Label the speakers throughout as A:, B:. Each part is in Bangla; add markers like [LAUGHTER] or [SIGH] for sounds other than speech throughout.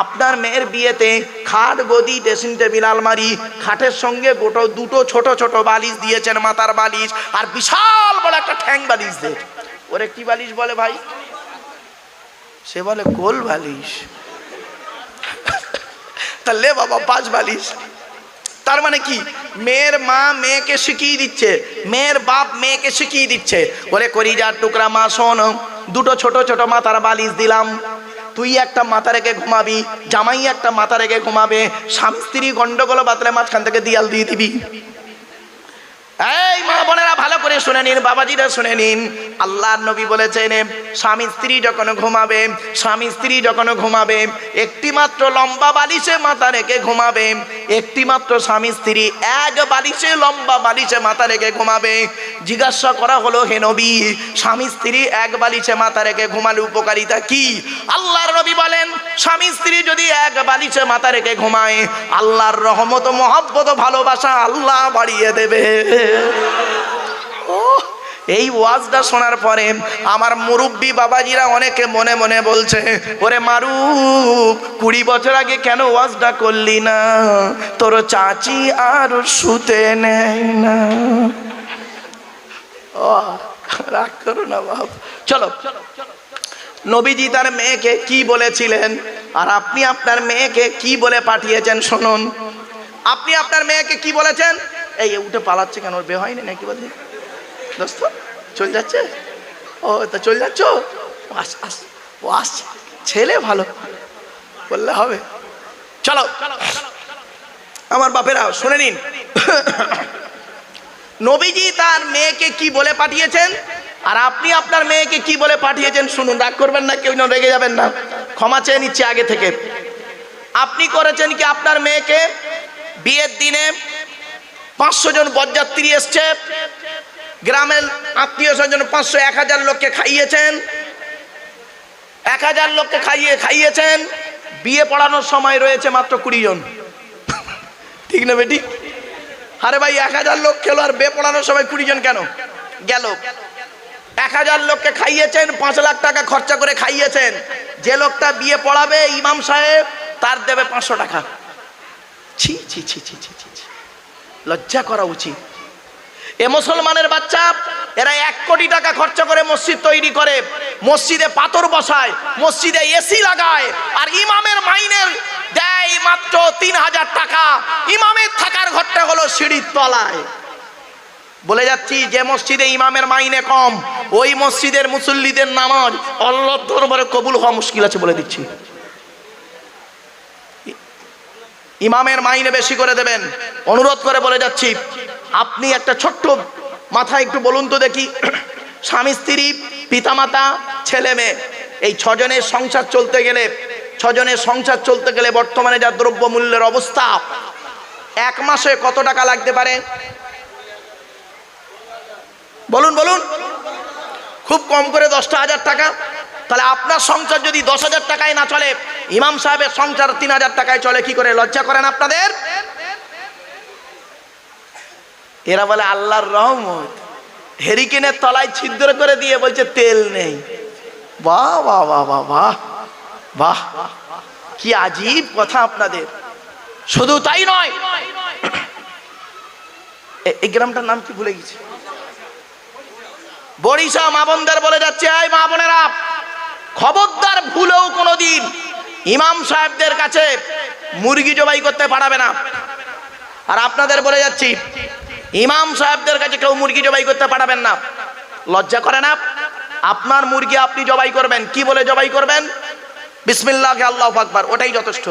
A: আপনার মেয়ের বিয়েতে খাট, গদি ড্রেসিং টেবিল আলমারি, খাটের সঙ্গে গোটো দুটো ছোট ছোট বালিশ দিয়েছেন মাথার বালিশ আর বিশাল বড় একটা ঠ্যাং বালিশ দে। ওরে কি বালিশ বলে ভাই? সে বলে গোল বালিশ। তাহলে বাবা, পাঁচ বালিশ। তার মানে কি? মেয়ের মা মেয়েকে শিখিয়ে দিচ্ছে। মেয়ের বাপ মেয়েকে শিখিয়ে দিচ্ছে। ওরে করি যার টুকরা মা, শোন, দুটো ছোট ছোট মাথার বালিশ দিলাম। তুই একটা মাথা রেখে ঘুমাবি, জামাই একটা মাথা রেখে ঘুমাবে, স্বামী স্ত্রী গন্ডগোল বাতলে মাঝখান থেকে দিয়াল দিয়ে দিবি। এই মা বোনেরা, ভালো করে শুনে নিন, বাবাজিরা শুনে নিন। আল্লাহর নবী বলেছেন, স্বামী স্ত্রী যখন ঘুমাবে, স্বামী স্ত্রী যখন ঘুমাবে একটি মাত্র লম্বা বালিশে মাথা রেখে ঘুমাবে একটি মাত্র স্বামী স্ত্রী এক বালিশে, লম্বা বালিশে মাথা রেখে ঘুমাবে। জিজ্ঞাসা করা হলো, হে নবী, স্বামী স্ত্রী এক বালিশে মাথা রেখে ঘুমালে উপকারিতা কি? আল্লাহর নবী বলেন, স্বামী স্ত্রী যদি এক বালিশে মাথা রেখে ঘুমায়, আল্লাহর রহমত মহব্বত ভালোবাসা আল্লাহ বাড়িয়ে দেবে। এই ওয়াজটা শোনার পরে আমার মুরব্বী বাবাজিরা অনেকে মনে মনে বলছে, ওরে মারু কুড়ি বছর আগে কেন ওয়াজটা করলি না? তোর চাচি আর শুতে নেয় না। ও, রাগ করো না বাপ। চলো, নবীজি তার মেয়েকে কি বলেছিলেন? আর আপনি আপনার মেয়েকে কি বলে পাঠিয়েছেন, শুনুন। আপনি আপনার মেয়েকে কি বলেছেন? এই উঠে পালাচ্ছে কেন? বে হয়নি নাকি বলছি দোস্ত, চল যাচ্ছে? ও, তা চল যাচ্ছ? আস আস, ও আসছে ছেলে ভালো। বললে হবে। চলো। আমার বাপেরা, শুনে নিন। নবীজি তার মেয়েকে কি বলে পাঠিয়েছেন? আর আপনি আপনার মেয়েকে কি বলে পাঠিয়েছেন? শুনুন, রাগ করবেন না, কেউ রেগে যাবেন না। ক্ষমা চেয়ে নিচ্ছে আগে থেকে। আপনি করেছেন কি আপনার মেয়েকে? বিয়ের দিনে পাঁচশো জন বরযাত্রী এসছে। গ্রামের আত্মীয় স্বজন পাঁচশো, এক হাজার লোককে খাইয়েছেন। এক হাজার লোককে খাইয়ে খাইয়েছেন। বিয়ে পড়ানোর সময় রয়েছে মাত্র কুড়ি জন। ঠিক না বেটি? আরে ভাই, এক হাজার লোক খেলো আর বিয়ে পড়ানোর সময় কুড়ি জন কেন? গেল। এক হাজার লোককে খাইয়েছেন, পাঁচ লাখ টাকা খরচা করে খাইয়েছেন। যে লোকটা বিয়ে পড়াবে ইমাম সাহেব, তার দেবে পাঁচশো টাকা। ছি ছি ছি ছি ছি ছি। লজ্জা করা উচিত। এ মুসলমানের বাচ্চা, এরা এক কোটি টাকা খরচা করে মসজিদ তৈরি করে। মসজিদে পাথর বসায়, মসজিদে এসি লাগায়, আর ইমামের মাইনের দেয় মাত্র তিন হাজার টাকা। ইমামের থাকার ঘরটা হলো সিঁড়ির তলায়। বলে যাচ্ছি, যে মসজিদে ইমামের মাইনে কম, ওই মসজিদের মুসল্লিদের নামাজ আল্লাহ দরবারে কবুল হওয়া মুশকিল আছে বলে দিচ্ছি। ইমামের মাইনে বেশি করে দেবেন। অনুরোধ করে বলে যাচ্ছি, আপনি একটা ছোট্ট মাথায় একটু বলুন তো দেখি। [CLEARS THROAT] স্বামী, স্ত্রী, পিতামাতা, ছেলে, মেয়ে, এই ছজনের সংসার চলতে গেলে, ছজনের সংসার চলতে গেলে বর্তমানে যা দ্রব্য মূল্যের অবস্থা, এক মাসে কত টাকা লাগতে পারে? বলুন বলুন। খুব কম করে দশটা হাজার টাকা। তাহলে আপনার সংসার যদি দশ হাজার টাকায় না চলে ইমাম সাহেবের সংসার তিন হাজার টাকায় চলে, কি করে? লজ্জা করেন আপনাদের? এরা বলে, আল্লাহর রহমত। হেরিকেনের তলায় ছিদ্র করে দিয়ে বলছে, তেল নেই। বাহ বাহ বাহ বাহ বাহ বাহ। কি আজীব কথা আপনাদের। শুধু তাই নয় এই গ্রামটার নাম কি ভুলে গেছি? বরিশা মা বোনদের বলে যাচ্ছে, এই মা বোনেরা, খবরদার ভুলেও কোনোদিন ইমাম সাহেবদের কাছে মুরগি জবাই করতে পারাবে না। আর আপনাদের বলে যাচ্ছি, ইমাম সাহেবদের কাছে কেউ মুরগি জবাই করতে পারাবেন না। লজ্জা করে না? আপনার মুরগি আপনি জবাই করবেন, কি বলে জবাই করবেন? বিসমিল্লাহ, আল্লাহ আকবার, ওটাই যথেষ্ট।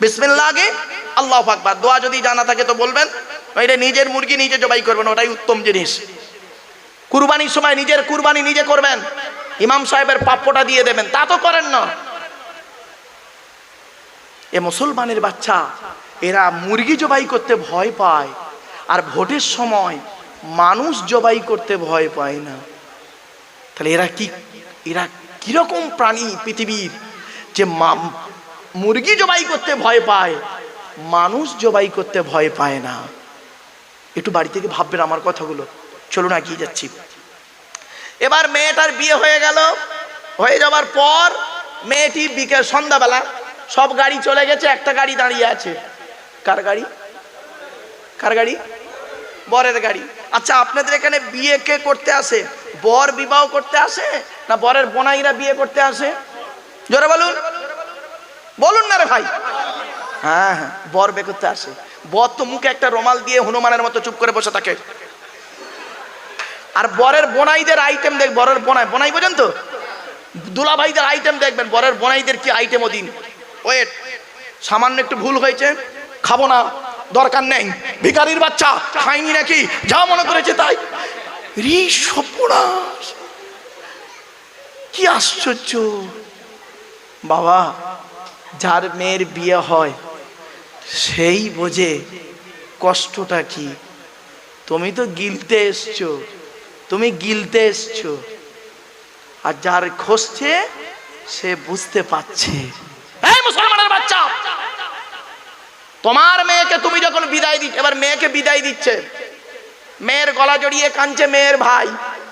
A: বিসমিল্লাহে, আল্লাহ আকবার, দোয়া যদি জানা থাকে তো বলবেন। এটা নিজের মুরগি নিজে জবাই করবেন, ওটাই উত্তম জিনিস। কুরবানির সময় নিজের কুরবানি নিজে করবেন। ইমাম সাহেবের প্রাপ্যটা দিয়ে দেবেন, তা তো করেন না। এ মুসলমানের বাচ্চা, এরা মুরগি জবাই করতে ভয় পায়, আর ভোটের সময় মানুষ জবাই করতে ভয় পায় না। তাহলে এরা কি, এরা কীরকম প্রাণী পৃথিবীর যে মুরগি জবাই করতে ভয় পায়, মানুষ জবাই করতে ভয় পায় না। একটু বাড়ি থেকে ভাববেন আমার কথাগুলো। চলুন এগিয়ে যাচ্ছি। এবার মেয়েটার বিয়ে হয়ে গেল। হয়ে যাওয়ার পর মেয়েটি বিকেল সন্ধ্যাবেলা সব গাড়ি চলে গেছে, একটা গাড়ি দাঁড়িয়ে আছে। কার গাড়ি? কার গাড়ি? বরের গাড়ি। আচ্ছা আপনাদের এখানে বিয়ে কে করতে আসে? বর বিবাহ করতে আসে? না বরের বোনাইরা বিয়ে করতে আসে? জোরে বলুন। বলুন না রে ভাই। হ্যাঁ হ্যাঁ বর বে করতে আসে। বর তো মুখে একটা রোমাল দিয়ে হনুমানের মতো চুপ করে বসে থাকে। আর বরের বোনাইদের আইটেম দেখ, বরের বোনাই বোনাই বোঝেন তো? দুলাভাইদের আইটেম দেখবেন, বরের বোনাইদের কি আইটেম ওদিন ওয়েট, সামান্য একটু ভুল হয়েছে। খাব না, দরকার নেই। ভিখারির বাচ্চা, খাইনি নাকি? যা মনে করেছে তাই। কি আশ্চর্য। বাবা, যার মেয়ের বিয়ে হয়, সেই বোঝে কষ্টটা কি। তুমি তো গিলতে এসছো, তুমি গিলতে এসছো। আর যার খসছে, সে বুঝতে পারছে। এই মুসলমানের বাচ্চা, তোমার মেয়েকে তুমি যখন বিদায় দিচ্ছ, এবার মেয়েকে বিদায় দিচ্ছে। মেয়ের গলা জড়িয়ে কাঁদছে মেয়ের ভাই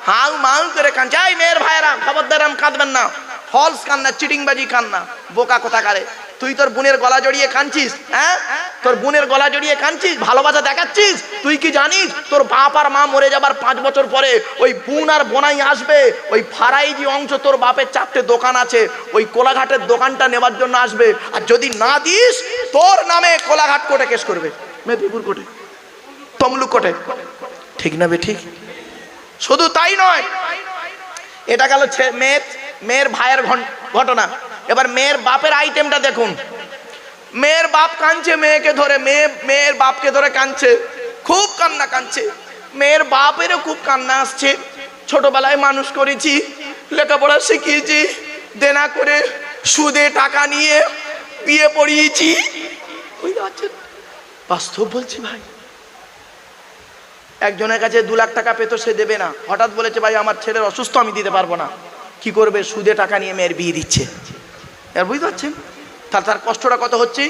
A: হাউ মাউ করে কাঁদছে। এই মেয়ের ভাইয়েরা, খবরদার কাঁদবেন না। ফলস কান্না, চিটিংবাজি কান্না, বোকা কোথা কারে তুই তোর বোনের গলা জড়িয়ে কাঁদছিস হ্যাঁ? তোর বোনের গলা জড়িয়ে কাঁদছিস, ভালোবাসা দেখাচ্ছিস? তুই কি জানিস, তোর বাপ আর মা মরে যাবার পাঁচ বছর পরে ওই বোন আর বোনাই আসবে, ওই ফারাইজি অংশ তোর বাপের চারটে দোকান আছে, ওই কোলাঘাটের দোকানটা নেবার জন্য আসবে। আর যদি না দিস, তোর নামে কোলাঘাট কোর্টে কেস করবে। মেদিনীপুর কোর্টে, তমলুক কোর্টে। ঠিক না বে, ঠিক? শুধু তাই নয়, এটা গেল মেয়ের মেয়ের ভাইয়ের ঘটনা। এবার মেয়ের বাপের আইটেমটা দেখুন। মেয়ের বাপ কাঁদছে, মেয়েকে ধরে, মেয়ে, মেয়ের বাপকে ধরে কাঁদছে, খুব কান্না কাঁদছে। মেয়ের বাপেরও খুব কান্না আসছে। ছোটবেলায় মানুষ করেছি, লেখাপড়া শিখিয়েছি, দেনা করে, সুদে টাকা নিয়ে বিয়ে পড়িয়েছি। বুঝতে পারছেন বাস্তব বলছি ভাই। একজনের কাছে দু লাখ টাকা পেতো সে দেবে না। হঠাৎ বলেছে, ভাই, আমার ছেলের অসুস্থ, আমি দিতে পারব না। কি করবে? সুদে টাকা নিয়ে মেয়ের বিয়ে দিচ্ছে। এর বুঝতে পারছেন? তার তার কষ্টটা কত হচ্ছে?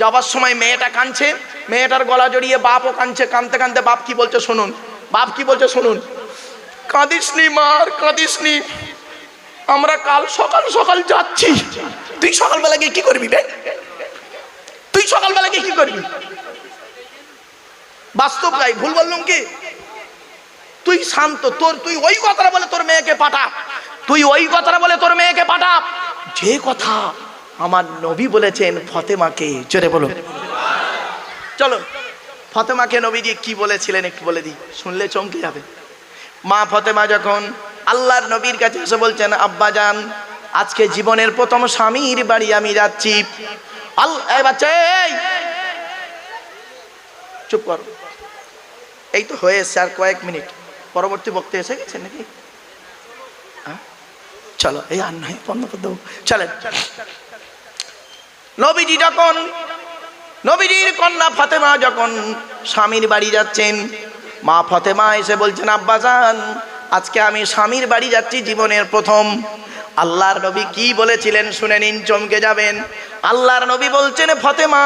A: যাবার সময় মেয়েটা কাঁদছে, মেয়েটার গলা জড়িয়ে বাপও কাঁদছে, কাঁদতে কাঁদতে বাপ কি বলছে শুনুন? বাপ কি বলছে শুনুন? কাঁদিস নি মার কাঁদিস নি। আমরা কাল সকাল সকাল যাচ্ছি। তুই সকালবেলা গিয়ে কি করবি বে? তুই সকালবেলা গিয়ে কি করবি? বাস্তব গাই ভুল বললুম কি? তুই শান্ত, তোর, তুই ওই কথাটা বলে তোর মেয়েকে পাঠা তুই ওই কথাটা বলে তোর মেয়েকে পাঠা যে কথা আমার নবী বলেছেন ফতেমাকে, জোরে বলো চলো, ফতেমাকে নবীজি কি বলেছিলেন একটু বলে দিই, শুনলে চমকে যাবে। মা ফতেমা যখন আল্লাহর নবীর কাছে এসে বলছেন, আব্বা যান আজকে জীবনের প্রথম স্বামীর বাড়ি আমি যাচ্ছি। চুপ কর। এই তো হয়ে এসছে আর কয়েক মিনিট। পরবর্তী বক্তা এসে গেছে নাকি? চলো, এই আর নয়, বন্ধ করে দেবো। চলেন। নবীজি যখন, নবীজির কন্যা ফাতেমা যখন স্বামীর বাড়ি যাচ্ছেন, মা ফাতেমা এসে বলছেন, আব্বাজান, আজকে আমি স্বামীর বাড়ি যাচ্ছি জীবনের প্রথম। আল্লাহর নবী কি বলেছিলেন শুনে নিন, চমকে যাবেন। আল্লাহর নবী বলছেন, ফতেমা,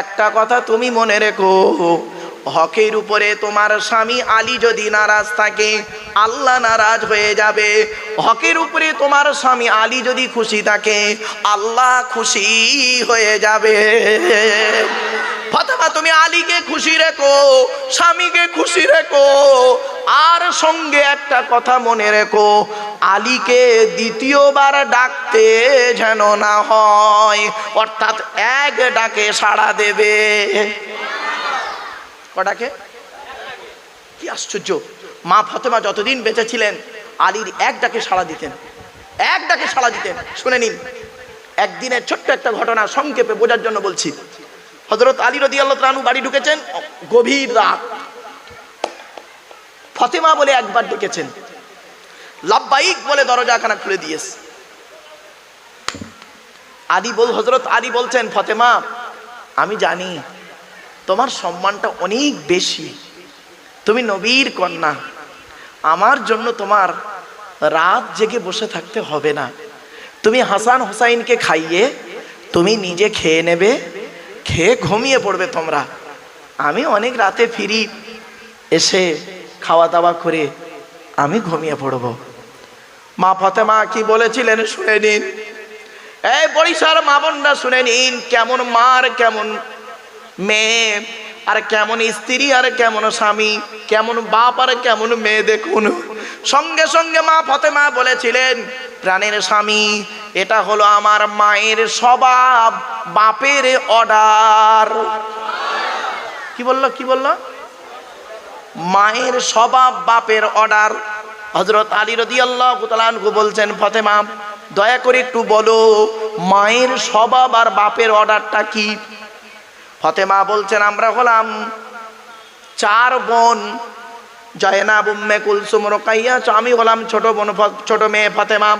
A: একটা কথা তুমি মনে রেখো। হকের উপরে তোমার স্বামী আলী যদি নারাজ থাকে, আল্লাহ নারাজ হয়ে যাবে। হকের উপরে তোমার স্বামী আলী যদি খুশি থাকে, আল্লাহ খুশি হয়ে যাবে। ফাতেমা, তুমি আলীকে খুশি রেখো, স্বামীকে খুশি রেখো, আর সঙ্গে একটা কথা মনে রেখো, আলীকে দ্বিতীয়বার ডাকতে যেন না হয়, অর্থাৎ এক ডাকে সাড়া দেবে। কটাকে? কি আশ্চর্য। মা ফতেমা যতদিন বেঁচে ছিলেন, আলীর এক ডাকে সাড়া দিতেন। এক ডাকে সাড়া দিতেন। শুনে নিন। একদিনের ছোট্ট একটা ঘটনা সংক্ষেপে বোঝার জন্য বলছি। হজরত আলী রদি আল্লাহ রানু বাড়ি ঢুকেছেন, গভীর রাত। ফতেমা বলে একবার ডেকেছেন। লাভবাইক বলে দরজাখানা খুলে দিয়েছে। আদি বল হজরত আদি বলছেন, ফতেমা, আমি জানি তোমার সম্মানটা অনেক বেশি। তুমি নবীর কন্যা। আমার জন্য তোমার রাত জেগে বসে থাকতে হবে না। তুমি হাসান হোসাইনকে খাইয়ে তুমি নিজে খেয়ে নেবে, খেয়ে ঘুমিয়ে পড়বে তোমরা। আমি অনেক রাতে ফিরি, এসে খাওয়া দাওয়া করে আমি ঘুমিয়ে পড়ব। মা ফতেমা কি বলেছিলেন শুনে নিন। এই বরিশাল মা বোনরা শুনে নিন, কেমন মার, কেমন মেয়ে, আর কেমন স্ত্রী, আর কেমন স্বামী, কেমন বাপ, আর কেমন মেয়ে দেখুন। সঙ্গে সঙ্গে মা ফতেমা বলেছিলেন, প্রাণের স্বামী, এটা হলো আমার মায়ের স্বভাব, বাপের অর্ডার। কি বলল কি বলল? মায়ের স্বভাব, বাপের অর্ডার। হজরত আলী রদি আল্লাহ বলছেন, ফতেমা, দয়া করে একটু বলো, মায়ের স্বভাব আর বাপের অর্ডারটা কি? ফতেমা বলছেন, আমরা হলাম চার বোন জয়না বুম্মে কুলসুম, রোকাইয়া। আমি হলাম ছোট বোন ছোট মেয়ে ফতেমা।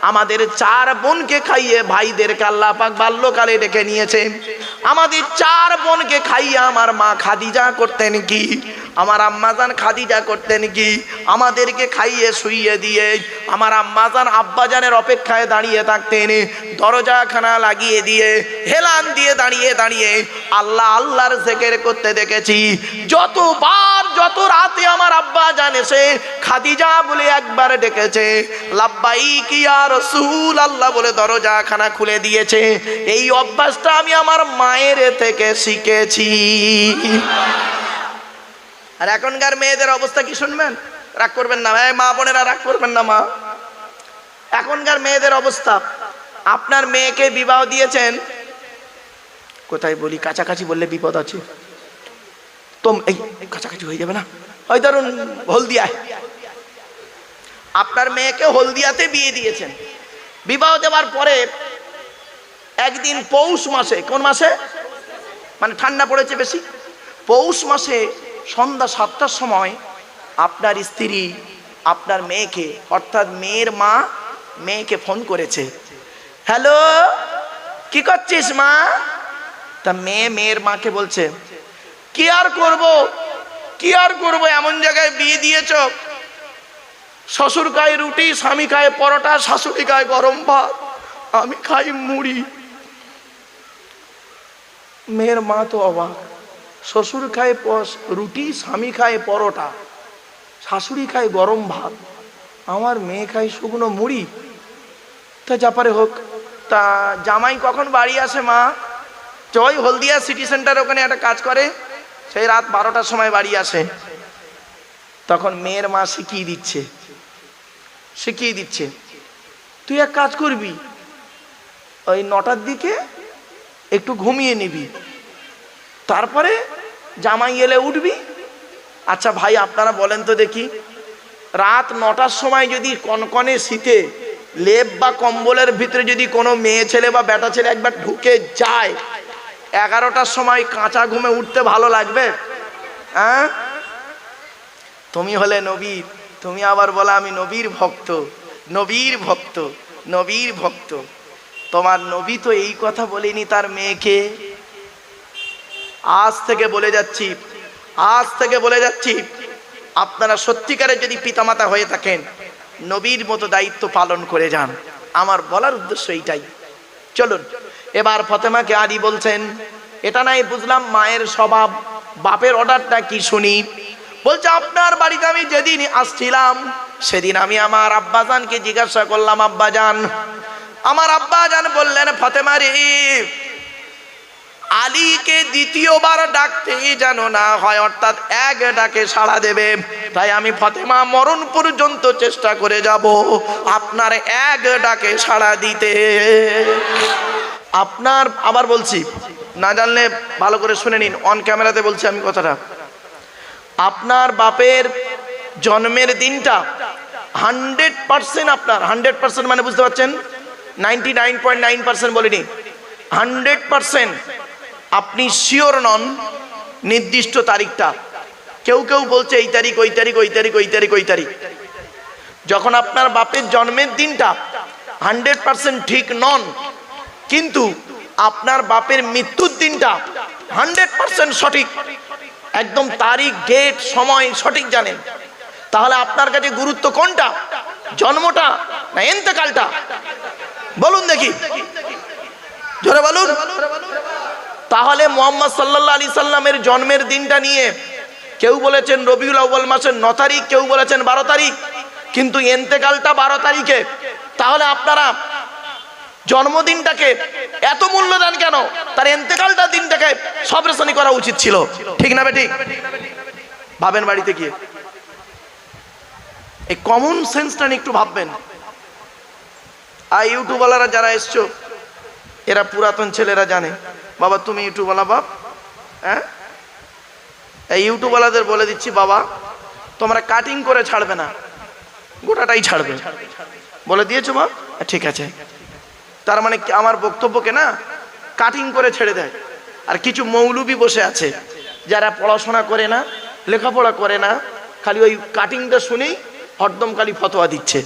A: আমাদের চার বোনকে খাইয়ে ভাইদেরকে আল্লাহ পাক বাল্যকালে ডেকে নিয়েছে। আমাদের চার বোনকে খাইয়ে আমার মা খাদিজা করতেন কি? আমার আম্মাজান খাদিজা করতেন কি? আমাদেরকে খাইয়ে শুইয়ে দিয়ে আমার আম্মাজান আব্বাজানের অপেক্ষায় দাঁড়িয়ে থাকতেন, দরজাখানা লাগিয়ে দিয়ে, হেলান দিয়ে দাঁড়িয়ে দাঁড়িয়ে আল্লাহ আল্লাহর জেকের করতে দেখেছি। যতবার যত রাতে আমার আব্বা জানেছে খাদিজা বলে একবার ডেকেছে। লাব্বাই কি আর রসুল আল্লাহ বলে দরজাখানা খুলে দিয়েছে। এই অভ্যাসটা আমি আমার মায়ের থেকে শিখেছি। আর এখনকার মেয়েদের অবস্থা কি শুনবেন? রাগ করবেন না, এই মা বোনেরা রাগ করবেন না, মা। এখনকার মেয়েদের অবস্থা, আপনার মেয়েকে বিবাহ দিয়েছেন? কোথায় বলি, কাছাকাছি বললে বিপদ আছে। তো এই এই কাছাকাছি হয়ে যাবে না ওই ধরুন হলদিয়ায় আপনার মেয়েকে হলদিয়াতে বিয়ে দিয়েছেন বিবাহ দেওয়ার পরে একদিন পৌষ মাসে কোন মাসে মানে ঠান্ডা পড়েছে বেশি পৌষ মাসে সন্ধ্যা সাতটার সময় আপনার স্ত্রী আপনার মেয়েকে অর্থাৎ মেয়ের মা মেয়েকে ফোন করেছে হ্যালো কি করছিস মা তা মেয়ে মেয়ের মাকে বলছে কি আর করব? কি আর করব? এমন জায়গায় বিয়ে দিয়েছ? শ্বশুর খায় রুটি, স্বামী খায় পরোটা, শাশুড়ি খায় গরম ভাত, আমি খাই মুড়ি। মেয়ের মা তো অবাক। শ্বশুর খায় রুটি, স্বামী খায় পরোটা, শাশুড়ি খায় গরম ভাত, আমার মেয়ে খায় শুকনো মুড়ি। তা যাপারে হোক, তা জামাই কখন বাড়ি আসে মা? জয় হলদিয়া সিটি সেন্টার ওখানে একটা কাজ করে। সেই রাত বারোটার সময় বাড়ি আসে। তখন মেয়ের মা শিখিয়ে দিচ্ছে। শিখিয়ে দিচ্ছে, তুই এক কাজ করবি, ওই নটার দিকে একটু ঘুমিয়ে নিবি। তারপরে জামাই এলে উঠবি। আচ্ছা ভাই, আপনারা বলেন তো দেখি, রাত নটার সময় যদি কনকনে শীতে লেপ বা কম্বলের ভিতরে যদি কোনো মেয়ে ছেলে বা বেটা ছেলে একবার ঢুকে যায় এগারোটার সময় কাঁচা ঘুমে উঠতে ভালো লাগবে? হ্যাঁ? তুমি হলে নবীর, তুমি আবার বলা আমি নবীর ভক্ত নবীর ভক্ত নবীর ভক্ত। তোমার নবী তো এই কথা বলেনি তার মেয়েকে। আজ থেকে বলে যাচ্ছি, আজ থেকে বলে যাচ্ছি, আপনারা সত্যিকারের যদি পিতামাতা হয়ে থাকেন, নবীর মতো দায়িত্ব পালন করে যান। আমার বলার উদ্দেশ্য এইটাই। চলুন। এবার ফতেমাকে আলী বলছেন, এটা নাই বুঝলাম মায়ের স্বভাব, বাপের অর্ডারটা কি শুনি? বলছে, আপনার বাড়িতে আমি যেদিন আসছিলাম, সেদিন আমি আমার আব্বাজানকে জিজ্ঞাসা করলাম, আব্বাজান, আমার আব্বাজান বললেন, ফতেমা রে, আলীকে দ্বিতীয়বার ডাকতেই যেন না হয়, অর্থাৎ এক ডাকে সাড়া দেবে, তাই আমি ফতেমা মরণ পর্যন্ত চেষ্টা করে যাব, আপনার এক ডাকে সাড়া দিতে। আপনার আবার বলছি, না জানলে ভালো করে শুনে নিন অন ক্যামেরাতে বলছি আমি কথাটা। আপনার বাপের জন্মের দিনটা হান্ড্রেড পার্সেন্ট আপনার হান্ড্রেড পার্সেন্ট মানে বুঝতে পারছেন? Ninety nine point nine percent বলিনি। হান্ড্রেড পার্সেন্ট আপনি শিওর নন নির্দিষ্ট তারিখটা। কেউ কেউ বলছে, এই তারিখ, ওই তারিখ ওই তারিখ ওই তারিখ ওই তারিখ। যখন আপনার বাপের জন্মের দিনটা হান্ড্রেড পার্সেন্ট ঠিক নন কিন্তু আপনার বাপের মৃত্যুর দিনটা হান্ড্রেড পার্সেন্ট সঠিক। একদম তারিখ, ডেট, সময় সঠিক জানেন। তাহলে আপনার কাছে গুরুত্ব কোনটা? জন্মটা না এন্তেকালটা? বলুন দেখি। জোরে বলুন। তাহলে মোহাম্মদ সাল্লাহ আলি সাল্লামের জন্মের দিনটা নিয়ে কেউ বলেছেন রবিউল আউ্বাল মাসের ন তারিখ, কেউ বলেছেন বারো তারিখ। কিন্তু এন্তেকালটা বারো তারিখে। তাহলে আপনারা জন্মদিনটাকে এত মূল্যদান কেন? তার এন্তেকালটা দিনটাকে সবরেশনী করা উচিত ছিল। ঠিক না বেটি? ভাবেন বাড়িতে গিয়ে। এই কমন সেন্সটা নিয়ে একটু ভাববেন। আর ইউটিউবওয়ালারা যারা এসছো, এরা পুরাতন ছেলেরা জানে। বাবা, তুমি ইউটিউবওয়ালা বাপ হ্যাঁ? এই ইউটিউবওয়ালাদের বলে দিচ্ছি, বাবা, তোমরা কাটিং করে ছাড়বে না। গোটাটাই ছাড়বে। বলে দিয়েছ মা? ঠিক আছে। তার মানে আমার বক্তব্যকে না কাটিং করে ছেড়ে দেয়। আর কিছু মৌলবি বসে আছে, যারা পড়াশোনা করে না, লেখাপড়া করে না, খালি ওই কাটিংটা শুনেই হরদম খালি ফতোয়া দিচ্ছে।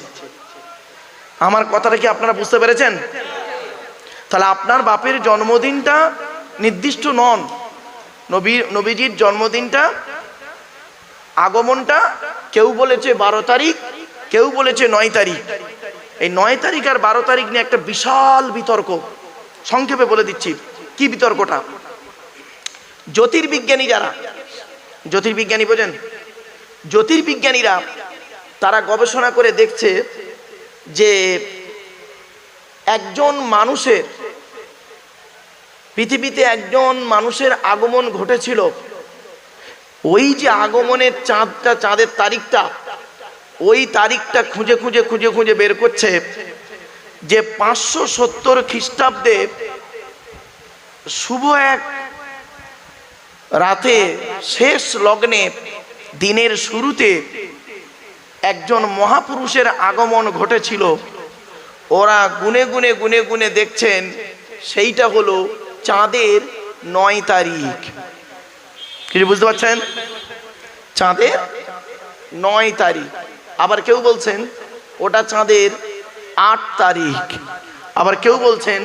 A: আমার কথাটা কি আপনারা বুঝতে পেরেছেন? তাহলে আপনার বাপের জন্মদিনটা নির্দিষ্ট নন। নবী, নবীজির জন্মদিনটা, আগমনটা কেউ বলেছে বারো তারিখ, কেউ বলেছে নয় তারিখ। এই নয় তারিখ আর বারো তারিখ নিয়ে একটা বিশাল বিতর্ক। সংক্ষেপে বলে দিচ্ছি, কি বিতর্কটা? জ্যোতির্বিজ্ঞানী যারা, জ্যোতির্বিজ্ঞানী বোঝেন? জ্যোতির্বিজ্ঞানীরা, তারা গবেষণা করে দেখছে যে একজন মানুষের, পৃথিবীতে একজন মানুষের আগমন ঘটেছিল। ওই যে আগমনের চাঁদটা, চাঁদের তারিখটা ওই তারিখটা খুঁজে খুঁজে খুঁজে খুঁজে বের করছে যে পাঁচশো সত্তর খ্রিস্টাব্দে শুভ এক রাতে শেষ লগ্নে দিনের শুরুতে একজন মহাপুরুষের আগমন ঘটেছিল। ওরা গুনে গুনে গুনে গুনে দেখছেন সেইটা হলো চাঁদের নয় তারিখ। কিছু বুঝতে পারছেন? চাঁদের নয় তারিখ। আবার কেউ বলছেন, ওটা চাঁদের আট তারিখ। আবার কেউ বলছেন,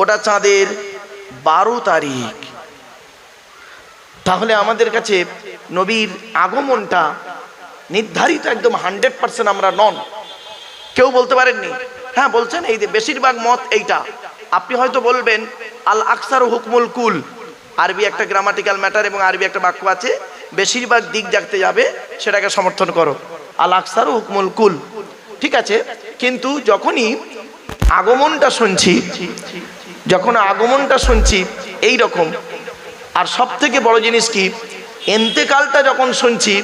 A: ওটা চাঁদের বারো তারিখ। তাহলে আমাদের কাছে নবীর আগমনটা নির্ধারিত একদম হান্ড্রেড পার্সেন্ট আমরা নন। কেউ বলতে পারেননি হ্যাঁ বলছেন এই যে বেশিরভাগ মত এইটা। আপনি হয়তো বলবেন, আল আকসার হুকমুল কুল। আরবি একটা গ্রামাটিক্যাল ম্যাটার এবং আরবি একটা বাক্য আছে, বেশিরভাগ দিক দেখতে যাবে, সেটাকে সমর্থন করো। আল আকসার হুকমুল কুল। ঠিক আছে? কিন্তু যখনই আগমনটা শুনছি, যখন আগমনটা শুনছি এই রকম আর সব থেকে বড় জিনিস কি? এন্তেকালটা যখন শুনছি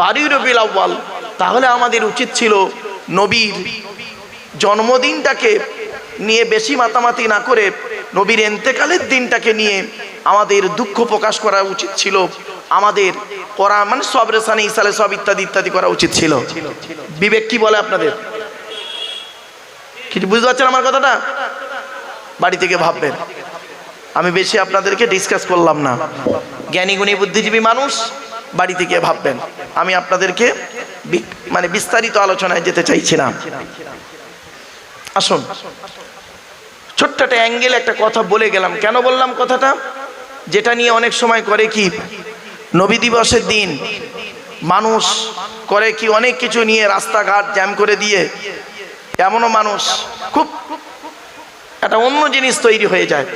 A: বাড়ি রবিল আউ্বাল তাহলে আমাদের উচিত ছিল নবীর জন্মদিনটাকে নিয়ে বেশি মাতামাতি না করে নবীর এন্তেকালের দিনটাকে নিয়ে আমাদের দুঃখ প্রকাশ করা উচিত ছিল আমাদের করা মানে সব রেসানি ইসালে সব ইত্যাদি ইত্যাদি করা উচিত ছিল। বিবেক কি বলে আপনাদের? কিছু বুঝতে পারছেন আমার কথাটা? বাড়ি থেকে ভাববেন। আমি বেশি আপনাদেরকে ডিসকাস করলাম না। জ্ঞানী, গুণী, বুদ্ধিজীবী মানুষ, বাড়ি থেকে ভাববেন। আমি আপনাদেরকে মানে বিস্তারিত আলোচনায় যেতে চাইছি না। আসুন। ছোট্ট একটা অ্যাঙ্গেল, একটা কথা বলে গেলাম। কেন বললাম কথাটা? যেটা নিয়ে অনেক সময় করে কি নবী দিবসের দিন মানুষ করে কি অনেক কিছু নিয়ে রাস্তাঘাট জ্যাম করে দিয়ে, এমনও মানুষ, খুব একটা অন্য জিনিস তৈরি হয়ে যায়,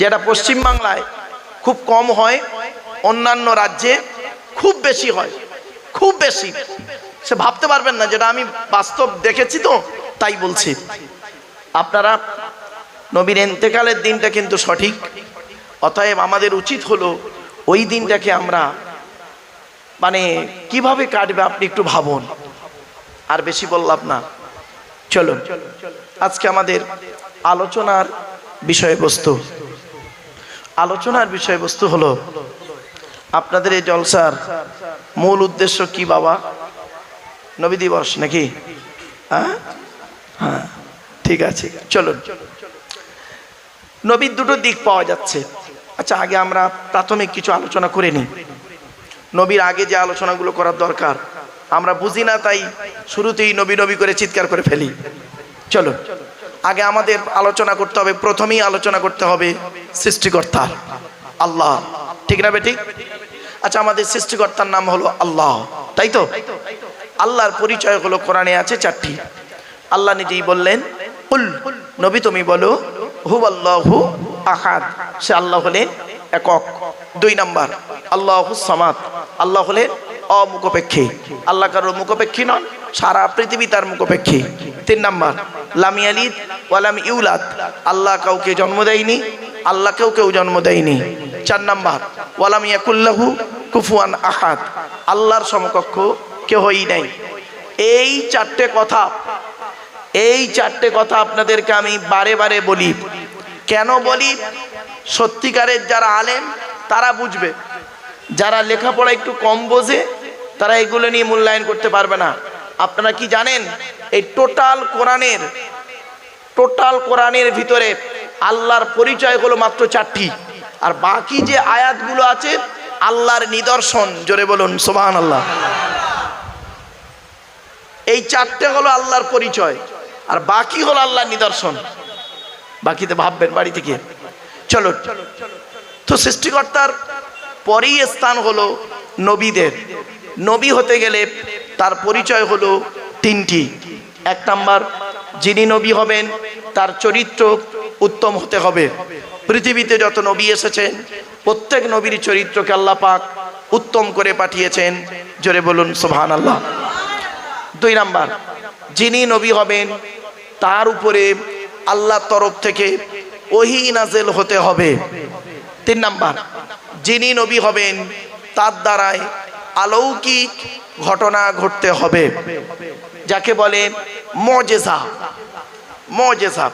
A: যেটা পশ্চিমবাংলায় খুব কম হয়, অন্যান্য রাজ্যে খুব বেশি হয়, খুব বেশি। সে ভাবতে পারবেন না, যেটা আমি বাস্তব দেখেছি তো, তাই বলছি। আপনারা, নবীর এন্তেকালের দিনটা কিন্তু সঠিক, অতএব আমাদের উচিত হলো ওই দিনটাকে আমরা মানে কীভাবে কাটবে আপনি একটু ভাবুন। আর বেশি বললাম না। চলুন। আজকে আমাদের আলোচনার বিষয়বস্তু। আলোচনার বিষয়বস্তু হলো আপনাদের এই জলসার মূল উদ্দেশ্য কি বাবা? নবী দিবস নাকি? হ্যাঁ? হ্যাঁ। ঠিক আছে। চলুন। নবীর দুটো দিক পাওয়া যাচ্ছে। আচ্ছা আগে আমরা প্রাথমিক কিছু আলোচনা করে নিই। নবীর আগে যে আলোচনাগুলো করার দরকার, আমরা বুঝি না, তাই শুরুতেই নবী নবী করে চিৎকার করে ফেলি। চলো আগে আমাদের আলোচনা করতে হবে, প্রথমেই আলোচনা করতে হবে সৃষ্টিকর্তা, আল্লাহ। ঠিক না বেটি? আচ্ছা আমাদের সৃষ্টিকর্তার নাম হলো আল্লাহ, তাই তো? আল্লাহর পরিচয় হলো কোরআনে আছে চারটি। আল্লাহ নিজেই বললেন, উল, নবী তুমি বলো হু আল্লাহু আহাদ। সে আল্লাহ হলেন একক। দুই নাম্বার, আল্লাহ সামাদ। আল্লাহ হলেন অমুখপেক্ষী। আল্লাহ কারোর মুখপেক্ষী নন, সারা পৃথিবী তার মুখপেক্ষী। তিন নাম্বার লামিয়ালিদ ওয়ালাম ইউলাদ। আল্লাহ কাউকে জন্ম দেয়নি, আল্লাহ কেউ কেউ জন্ম দেয়নি। চার নাম্বার ওয়ালাম ইয়াকুল্লাহু কুফুয়ান আহাদ। আল্লাহর সমকক্ষ কেহই নাই। এই চারটে কথা, এই চারটে কথা আপনাদেরকে আমি বারে বারে বলি। কেন বলি? সত্যিকারের যারা আলেম, তারা বুঝবে। যারা লেখাপড়া একটু কম বোঝে, তারা এগুলো নিয়ে মূল্যায়ন করতে পারবে না। আপনারা কি জানেন? এই টোটাল কোরআনের টোটাল কোরআনের ভিতরে আল্লাহর পরিচয় হলো মাত্র চারটি। আর বাকি যে আয়াতগুলো আছে, আল্লাহর নিদর্শন, জোরে বলুন সোবাহান আল্লাহ এই চারটে হলো আল্লাহর পরিচয়, আর বাকি হলো আল্লাহর নিদর্শন। বাকিতে ভাববেন বাড়ি থেকে। চলো, তো সৃষ্টিকর্তার পরেই স্থান হলো নবীদের। নবী হতে গেলে তার পরিচয় হলো তিনটি। এক নাম্বার, যিনি নবী হবেন, তার চরিত্র উত্তম হতে হবে। পৃথিবীতে যত নবী এসেছেন, প্রত্যেক নবীর চরিত্রকে আল্লাহ পাক উত্তম করে পাঠিয়েছেন। জোরে বলুন সোহান আল্লাহ দুই নাম্বার, যিনি নবী হবেন, তার উপরে আল্লাহর তরফ থেকে ওহি নাজেল হতে হবে। তিন নাম্বার, যিনি নবী হবেন, তার দ্বারায় আলৌকিক ঘটনা ঘটতে হবে। যাকে বলে মজেসা মজেসা